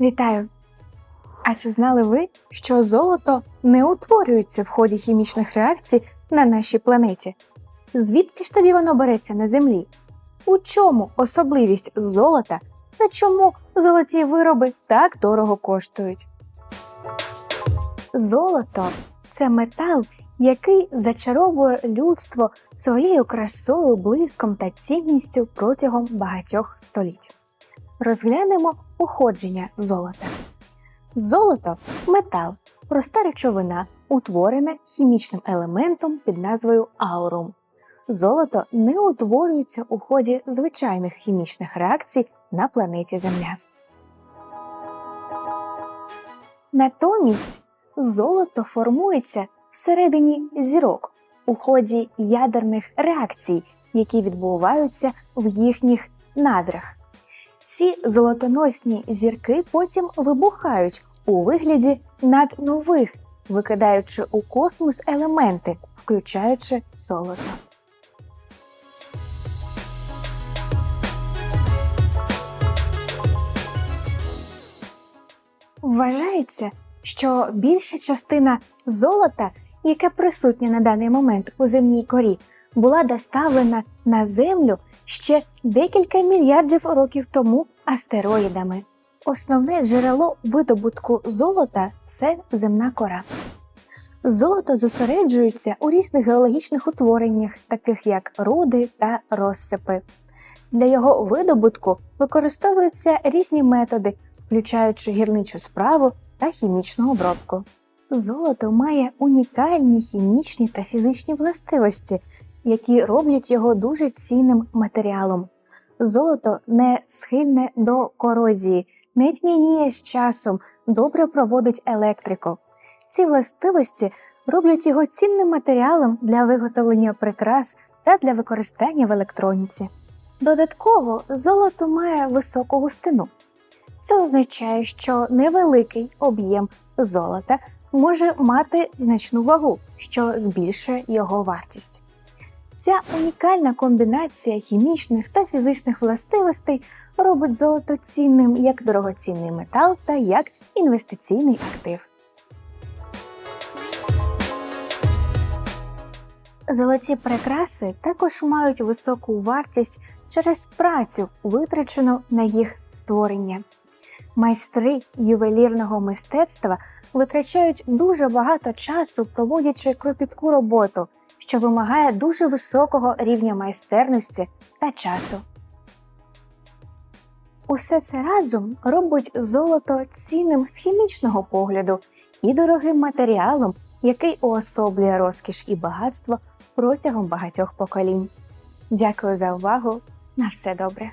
Вітаю! А чи знали ви, що золото не утворюється в ході хімічних реакцій на нашій планеті? Звідки ж тоді воно береться на землі? У чому особливість золота та чому золоті вироби так дорого коштують? Золото це метал, який зачаровує людство своєю красою, блиском та цінністю протягом багатьох століть. Розглянемо походження золота. Золото метал, проста речовина, утворена хімічним елементом під назвою аурум. Золото не утворюється у ході звичайних хімічних реакцій на планеті Земля. Натомість золото формується всередині зірок у ході ядерних реакцій, які відбуваються в їхніх надрах. Ці золотоносні зірки потім вибухають у вигляді наднових, викидаючи у космос елементи, включаючи золото. Вважається, що більша частина золота, яке присутнє на даний момент у земній корі, була доставлена на Землю ще декілька мільярдів років тому астероїдами. Основне джерело видобутку золота це земна кора. Золото зосереджується у різних геологічних утвореннях, таких як руди та розсипи. Для його видобутку використовуються різні методи, включаючи гірничу справу та хімічну обробку. Золото має унікальні хімічні та фізичні властивості, які роблять його дуже цінним матеріалом. Золото не схильне до корозії, не тьмяніє з часом, добре проводить електрику. Ці властивості роблять його цінним матеріалом для виготовлення прикрас та для використання в електроніці. Додатково золото має високу густину. Це означає, що невеликий об'єм золота може мати значну вагу, що збільшує його вартість. Ця унікальна комбінація хімічних та фізичних властивостей робить золото цінним як дорогоцінний метал та як інвестиційний актив. Золоті прикраси також мають високу вартість через працю, витрачену на їх створення. Майстри ювелірного мистецтва витрачають дуже багато часу, проводячи кропітку роботу, що вимагає дуже високого рівня майстерності та часу. Усе це разом робить золото цінним з хімічного погляду і дорогим матеріалом, який уособлює розкіш і багатство протягом багатьох поколінь. Дякую за увагу! На все добре!